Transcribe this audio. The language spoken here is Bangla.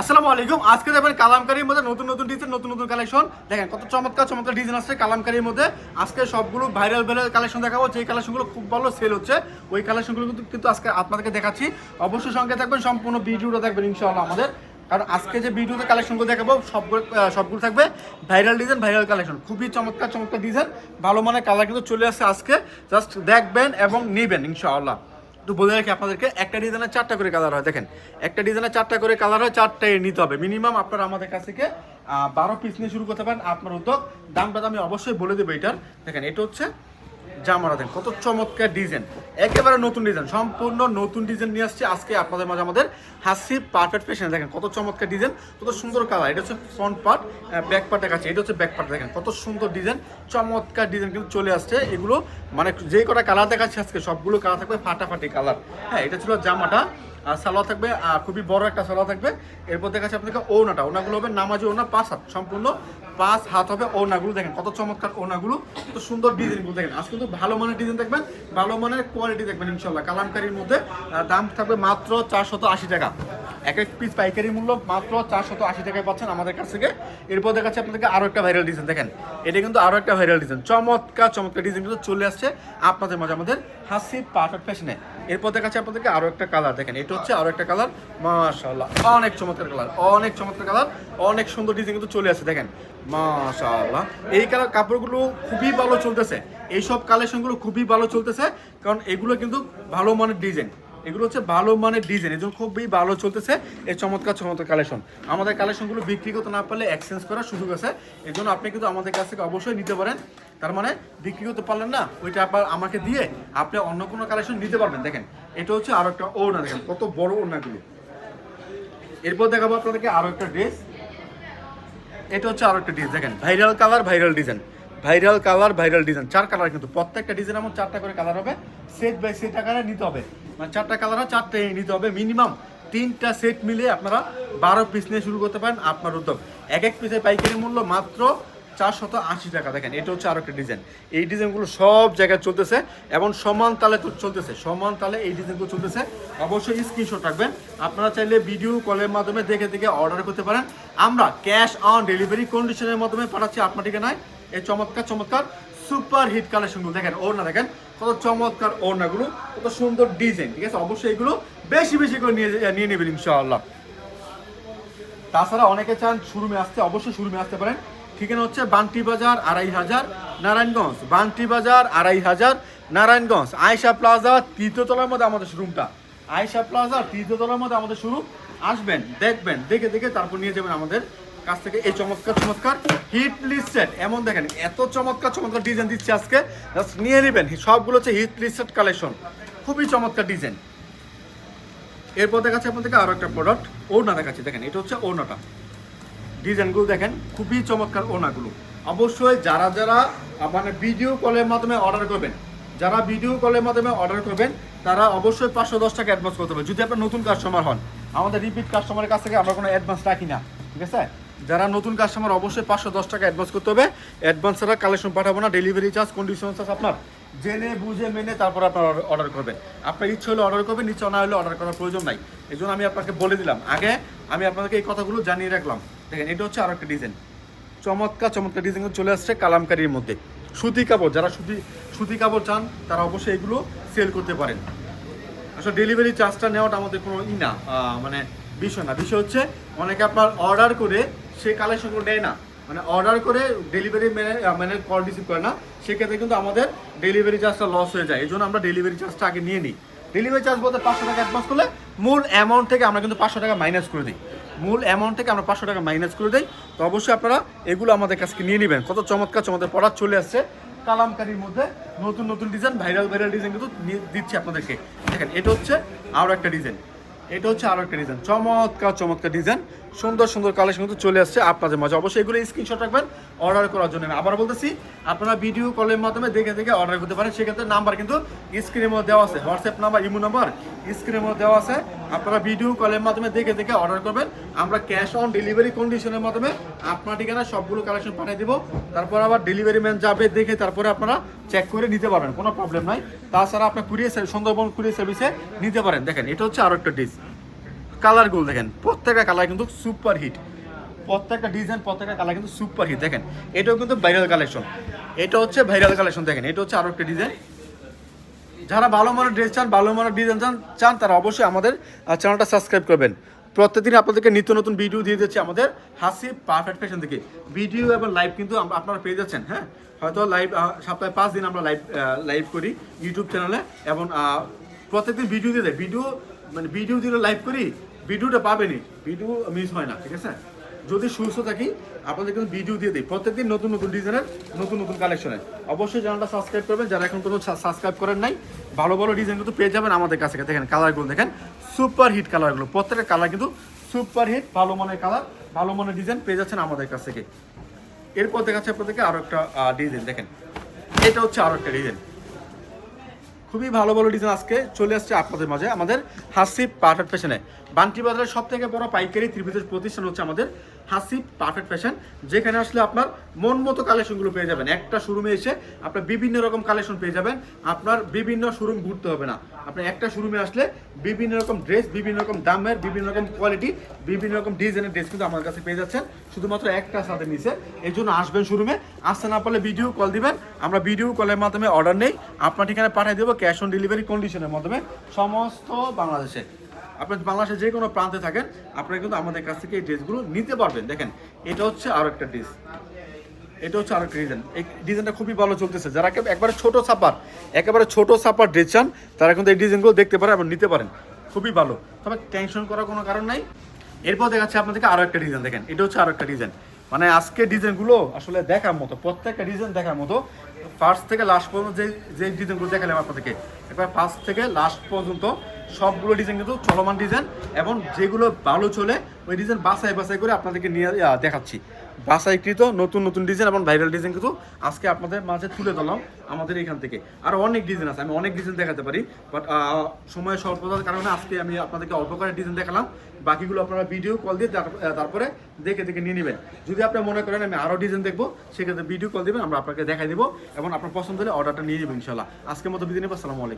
আসসালামু আলাইকুম। আজকে দেখবেন কালামকারীর মধ্যে নতুন নতুন ডিজাইন নতুন নতুন কালেকশন দেখেন কত চমৎকার চমৎকার ডিজাইন আসছে কালামকারীর মধ্যে। আজকে সবগুলো ভাইরাল ভাইরাল কালেকশন দেখাবো। যে কালেকশনগুলো খুব ভালো সেল হচ্ছে, ওই কালেকশনগুলো কিন্তু কিন্তু আজকে আপনাদেরকে দেখাচ্ছি। অবশ্যই সঙ্গে থাকবেন, সম্পূর্ণ ভিডিওটা দেখবেন ইনশাআল্লাহ আমাদের। কারণ আজকে যে ভিডিওতে কালেকশনগুলো দেখাবো, সবগুলো সবগুলো থাকবে ভাইরাল ডিজাইন ভাইরাল কালেকশন খুবই চমৎকার চমৎকার ডিজাইন ভালো মানের কালার কিন্তু চলে আসছে আজকে। জাস্ট দেখবেন এবং নেবেন ইনশাআল্লাহ। একটু বলে রাখি আপনাদেরকে, একটা ডিজাইনের চারটা করে কালার হয়। দেখেন, একটা ডিজাইনের চারটা করে কালার হয়, চারটাই নিতে হবে। মিনিমাম আপনারা আমাদের কাছ থেকে বারো পিস নিয়ে শুরু করতে পারেন। আপনার উদ্যোগ দামটা তো আমি অবশ্যই বলে দেবো এটার। দেখেন, এটা হচ্ছে জামারা দেন কত চমৎকার ডিজাইন একেবারে নতুন ডিজাইন সম্পূর্ণ নতুন ডিজাইন নিয়ে আসছে আজকে আপনাদের মাঝে আমাদের হাসি পারফেক্ট ফ্যাশন দেখেন কত চমৎকার ডিজাইন কত সুন্দর কালার এটা হচ্ছে ফ্রন্ট পার্ট ব্যাক পার্টের কাছে। এটা হচ্ছে ব্যাক পার্ট দেখেন কত সুন্দর ডিজাইন চমৎকার ডিজাইন কিন্তু চলে আসছে। এগুলো মানে যে কটা কালার দেখাচ্ছে আজকে, সবগুলো কালার থাকবে ফাটাফাটি কালার হ্যাঁ এটা ছিল জামাটা। আর সালোয়ার থাকবে খুবই বড় একটা সালোয়া থাকবে। এরপর দেখাচ্ছে আপনাকে ওনাটা ওনাগুলো হবে নামাজি ওনা পাঁচ হাত সম্পূর্ণ। পাঁচ হাত হবে ওনাগুলো দেখেন কত চমৎকার ওনাগুলো কত সুন্দর ডিজাইনগুলো দেখেন। আজকে কিন্তু ভালো মানের ডিজাইন দেখবেন, ভালো মানের কোয়ালিটি দেখবেন ইনশাল্লাহ। কালামকারির মধ্যে দাম থাকবে মাত্র চারশত আশি টাকা। এক এক পিস পাইকারি মূল্য মাত্র চারশত আশি টাকায় পাচ্ছেন আমাদের কাছ থেকে। এরপর দেখাচ্ছে আপনাদেরকে আরও একটা ভাইরাল ডিজাইন দেখেন। এটা কিন্তু আরও একটা ভাইরাল ডিজাইন চমৎকার চমৎকার ডিজাইন কিন্তু চলে আসছে আপনাদের মাঝে আমাদের হাসি পারফেক্ট ফ্যাশনে এরপর দেখাচ্ছে আপনাদেরকে আরও একটা কালার দেখেন। এটা হচ্ছে আরও একটা কালার মাশাল্লাহ অনেক চমৎকার কালার অনেক চমৎকার কালার অনেক সুন্দর ডিজাইন কিন্তু চলে আসছে, দেখেন। মাশাল্লাহ এই কালার কাপড়গুলো খুবই ভালো চলতেছে। এইসব কালেকশনগুলো খুবই ভালো চলতেছে, কারণ এগুলো কিন্তু ভালো মানের ডিজাইন এগুলো হচ্ছে ভালো মানের ডিজাইন এজন্য খুবই ভালো চলতেছে। এই চমৎকার চমৎকার কালেকশন আমাদের কালেকশনগুলো বিক্রি করতে না পারলে এক্সচেঞ্জ করার সুযোগ আছে। এই জন্য আপনি কিন্তু আমাদের কাছ থেকে অবশ্যই নিতে পারেন। তার মানে বিক্রি করতে পারলেন না, ওইটা আবার আমাকে দিয়ে আপনি অন্য কোনো কালেকশন নিতে পারবেন। দেখেন, এটা হচ্ছে আরও একটা ওড়না, দেখেন, কত বড় ওড়নাগুলো। এরপর দেখাবো আপনাদেরকে আরও একটা ড্রেস এটা হচ্ছে আরও একটা ডিজাইন দেখেন viral colour viral design viral colour viral design চার কালার কিন্তু। প্রত্যেকটা ডিজাইন আমার চারটা করে কালার হবে। সেট বাই সেট আকারে নিতে হবে। মানে চারটা কালার হয়, চারটে নিতে হবে। মিনিমাম তিনটা সেট মিলিয়ে আপনারা বারো পিস নিয়ে শুরু করতে পারেন আপনার উদ্যোগ। এক এক পিসের পাইকারি মূল্য মাত্র চারশত আশি টাকা। দেখেন, এটা হচ্ছে আরও একটা ডিজাইন এই ডিজাইনগুলো সব জায়গায় চলতেছে এবং সমান তালে চলতেছে। সমান তালে এই ডিজাইনগুলো চলতেছে। অবশ্যই স্ক্রিনশট রাখবেন। আপনারা চাইলে ভিডিও কলের মাধ্যমে দেখে দেখে অর্ডার করতে পারেন। আমরা ক্যাশ অন ডেলিভারি কন্ডিশনের মাধ্যমে পাঠাচ্ছি আপনার ঠিকানায়। এই চমৎকার চমৎকার সুপার হিট কালেকশনগুলো দেখেন, ওড়না দেখেন, কত চমৎকার ওড়নাগুলো, কত সুন্দর ডিজাইন, ঠিক আছে? অবশ্যই এগুলো বেশি বেশি করে নিয়ে নিয়ে নেবেন ইনশাআল্লাহ। তাছাড়া অনেকে চান শোরুমে আসতে, অবশ্যই শোরুমে আসতে পারেন। ঠিকানা হচ্ছে বান্টি বাজার আড়াই হাজার নারায়ণগঞ্জ, বান্টি বাজার আড়াই হাজার নারায়ণগঞ্জ আয়সা প্লাজা তৃতীয়তলার মধ্যে আমাদের শোরুমটা। আয়সা প্লাজা তৃতীয়তলার মধ্যে আমাদের শোরুম, আসবেন, দেখবেন, দেখে দেখে তারপর নিয়ে যাবেন আমাদের কাছ থেকে এই চমৎকার চমৎকার হিট লিস্টেড এমন দেখেন, এত চমৎকার চমৎকার ডিজাইন দিচ্ছে আজকে। জাস্ট নিয়ে নেবেন। সবগুলো হচ্ছে হিট লিস্টেড কালেকশন খুবই চমৎকার ডিজাইন এরপর দেখাচ্ছে আপনাদেরকে আরও একটা প্রোডাক্ট ওড়না দেখাচ্ছি। দেখেন, এটা হচ্ছে ওড়নাটা। ডিজাইনগুলো দেখেন, খুবই চমৎকার ওড়নাগুলো। অবশ্যই যারা যারা মানে ভিডিও কলের মাধ্যমে অর্ডার করবেন, যারা ভিডিও কলের মাধ্যমে অর্ডার করবেন, তারা অবশ্যই পাঁচশো দশ টাকা অ্যাডভান্স করতে হবে। যদি আপনার নতুন কাস্টমার হন, আমাদের রিপিট কাস্টমারের কাছ থেকে আমরা কোনো অ্যাডভান্স রাখি না। ঠিক আছে? যারা নতুন কাস্টমার অবশ্যই পাঁচশো দশ টাকা অ্যাডভান্স করতে হবে। অ্যাডভান্স ছাড়া কালেকশন পাঠাবো না ডেলিভারি চার্জ কন্ডিশন চার্জ আপনার জেনে, বুঝে, মেনে তারপর আপনার অর্ডার করবেন আপনার ইচ্ছে হলে অর্ডার করবেন ইচ্ছে না হলে অর্ডার করার প্রয়োজন নাই। এই জন্য আমি আপনাকে বলে দিলাম, আগে আমি আপনাদেরকে এই কথাগুলো জানিয়ে রাখলাম। দেখেন, এটা হচ্ছে আরও একটা ডিজাইন চমৎকার চমৎকার ডিজাইন চলে আসছে কালামকারির মধ্যে। সুতি কাপড়, যারা সুতি সুতি কাপড় চান, তারা অবশ্যই এগুলো সেল করতে পারেন। আসলে ডেলিভারি চার্জটা নেওয়াটা আমাদের কোনো ই না মানে বিষয় না। বিষয় হচ্ছে, অনেকে আপনার অর্ডার করে সে কালেকশনগুলো নেয় না। মানে অর্ডার করে ডেলিভারি ম্যানে মানে কল রিসিভ করে না। সেক্ষেত্রে কিন্তু আমাদের ডেলিভারি চার্জটা লস হয়ে যায়। এই জন্য আমরা ডেলিভারি চার্জটা আগে নিয়ে নিই। ডেলিভারি চার্জ বলতে পাঁচশো টাকা অ্যাডভান্স করলে মূল অ্যামাউন্ট থেকে আমরা কিন্তু পাঁচশো টাকা মাইনাস করে দিই। মূল অ্যামাউন্ট থেকে আমরা পাঁচশো টাকা মাইনাস করে দিই। তো অবশ্যই আপনারা এগুলো আমাদের কাছে নিয়ে নেবেন। কত চমৎকার চমৎকার প্রোডাক্ট চলে আসছে। কালামকারির মধ্যে নতুন নতুন ডিজাইন ভাইরাল ভাইরাল ডিজাইন কিন্তু দিচ্ছি আপনাদেরকে। দেখেন, এটা হচ্ছে আরও একটা ডিজাইন এটা হচ্ছে আরও একটা ডিজাইন চমৎকার চমৎকার ডিজাইন সুন্দর সুন্দর কালেকশন কিন্তু চলে আসছে আপনাদের মাঝে। অবশ্যই এগুলো স্ক্রিনশট রাখবেন অর্ডার করার জন্য আবার বলতেছি, আপনারা ভিডিও কলের মাধ্যমে দেখে দেখে অর্ডার করতে পারেন। সেক্ষেত্রে নাম্বার কিন্তু স্ক্রিনের মধ্যে দেওয়া আছে। হোয়াটসঅ্যাপ নাম্বার ইমো নাম্বার স্ক্রিনের মধ্যে দেওয়া আছে। আপনারা ভিডিও কলের মাধ্যমে দেখে দেখে অর্ডার করবেন। আমরা ক্যাশ অন ডেলিভারি কন্ডিশনের মাধ্যমে আপনার ঠিকানা সবগুলো কালেকশন পাঠিয়ে দিব। তারপর আবার ডেলিভারি ম্যান যাবে দেখে তারপরে আপনারা চেক করে নিতে পারবেন, কোনো প্রবলেম নাই। তাছাড়া আপনার কুরিয়ার সুন্দরবন কুরিয়ার সার্ভিসে নিতে পারেন। দেখেন, এটা হচ্ছে আরও একটা ডিস কালারগুলো দেখেন, প্রত্যেকটা কালার কিন্তু সুপার হিট প্রত্যেকটা ডিজাইন প্রত্যেকটা কালার কিন্তু সুপার হিট দেখেন, এটাও কিন্তু ভাইরাল কালেকশন এটা হচ্ছে ভাইরাল কালেকশন দেখেন, এটা হচ্ছে আরও একটা ডিজাইন যারা ভালো মানের ড্রেস চান, ভালো মানের ডিজাইন চান চান তারা অবশ্যই আমাদের চ্যানেলটা সাবস্ক্রাইব করবেন। প্রত্যেকদিন আপনাদেরকে নিত্য নতুন ভিডিও দিয়ে দিচ্ছি আমাদের হাসি পারফেক্ট ফ্যাশন থেকে। ভিডিও এবং লাইভ কিন্তু আপনারা পেয়ে যাচ্ছেন হ্যাঁ? হয়তো লাইভ সপ্তাহে পাঁচ দিন আমরা লাইভ লাইভ করি ইউটিউব চ্যানেলে এবং প্রত্যেকদিন ভিডিও দিয়ে দেয়। ভিডিও মানে ভিডিও দিলে লাইভ করি ভিডিওটা পাবেনি ভিডিও মিস হয় না, ঠিক আছে? যদি সুস্থ থাকি, আপনাদের কিন্তু ভিডিও দিয়ে দিই। প্রত্যেকদিন নতুন নতুন ডিজাইনের নতুন নতুন কালেকশনের অবশ্যই চ্যানেলটা সাবস্ক্রাইব করবেন। যারা এখন কোনো সাবস্ক্রাইব করেন নাই, ভালো ভালো ডিজাইন কিন্তু পেয়ে যাবেন আমাদের কাছে। দেখেন কালারগুলো দেখেন সুপার হিট কালারগুলো প্রত্যেকটা কালার কিন্তু সুপার হিট ভালো মানের কালার ভালো মানের ডিজাইন পেয়ে যাচ্ছেন আমাদের কাছ থেকে। এরপর দেখাচ্ছে আপনাদেরকে আরও একটা ডিজাইন দেখেন। এটা হচ্ছে আরও একটা ডিজাইন খুবই ভালো ভালো ডিজাইন আজকে চলে আসছে আপনাদের মাঝে। আমাদের হাসিব পারফেক্ট ফ্যাশনে বান্টি বাজারের সব থেকে বড় পাইকারি ত্রিভুজের প্রতিষ্ঠান হচ্ছে আমাদের হাসিব পারফেক্ট ফ্যাশন যেখানে আসলে আপনার মন মতো কালেকশনগুলো পেয়ে যাবেন। একটা শোরুমে এসে আপনার বিভিন্ন রকম কালেকশন পেয়ে যাবেন। আপনার বিভিন্ন শোরুম ঘুরতে হবে না। আপনি একটা শোরুমে আসলে বিভিন্ন রকম ড্রেস বিভিন্ন রকম দামের, বিভিন্ন রকম কোয়ালিটি বিভিন্ন রকম ডিজাইনের ড্রেস কিন্তু আমার কাছে পেয়ে যাচ্ছেন। শুধুমাত্র একটা সাথে নিচে এই জন্য আসবেন শোরুমে আসতে না পারলে ভিডিও কল দিবেন। আমরা ভিডিও কলের মাধ্যমে অর্ডার নেই। আপনার ঠিকানা পাঠিয়ে দেবো ক্যাশ অন ডেলিভারি কন্ডিশনের মাধ্যমে। সমস্ত বাংলাদেশে। আপনি বাংলাদেশের যে কোনো প্রান্তে থাকেন, আপনারা কিন্তু আমাদের কাছ থেকে এই ড্রেসগুলো নিতে পারবেন। দেখেন, এটা হচ্ছে আরও একটা ড্রেস। এটা হচ্ছে আরেকটা ডিজাইন। এই ডিজাইনটা খুবই ভালো চলতেছে। যারা একে- একবারে ছোট ছাপার, একেবারে ছোট ছাপার ড্রেস চান, তারা কিন্তু এই ডিজাইনগুলো দেখতে পারেন এবং নিতে পারেন। খুবই ভালো। তবে টেনশন করার কোনো কারণ নাই। এরপর দেখাচ্ছে আপনাদেরকে আরও একটা ডিজাইন। দেখেন, এটা হচ্ছে আরও একটা ডিজাইন। মানে আজকে ডিজাইনগুলো আসলে দেখার মতো, প্রত্যেকটা ডিজাইন দেখার মতো। ফার্স্ট থেকে লাস্ট পর্যন্ত যে যে ডিজাইনগুলো দেখালাম আপনাদেরকে একবার ফার্স্ট থেকে লাস্ট পর্যন্ত সবগুলো ডিজাইন কিন্তু চলমান ডিজাইন এবং যেগুলো ভালো চলে, ওই ডিজাইন বাছাই বাছাই করে আপনাদেরকে নিয়ে দেখাচ্ছি। বাছাইকৃত নতুন নতুন ডিজাইন এবং ভাইরাল ডিজাইন কিন্তু আজকে আপনাদের মাঝে তুলে ধরলাম আমাদের এখান থেকে। আর অনেক ডিজাইন আছে, আমি অনেক ডিজাইন দেখাতে পারি বাট সময় স্বল্পতার কারণে আজকে আমি আপনাদেরকে অল্প করে ডিজাইন দেখালাম। বাকিগুলো আপনারা ভিডিও কল দিয়ে তার- তারপরে দেখে দেখে নিয়ে নেবেন। যদি আপনি মনে করেন আমি আরও ডিজাইন দেখব, সেক্ষেত্রে ভিডিও কল দিবেন, আমরা আপনাকে দেখাই দেবো এবং আপনার পছন্দ হলে অর্ডারটা নিয়ে যাবেন ইনশাল্লাহ আজকের মতো বিদিনে আসসালামু আলাইকুম।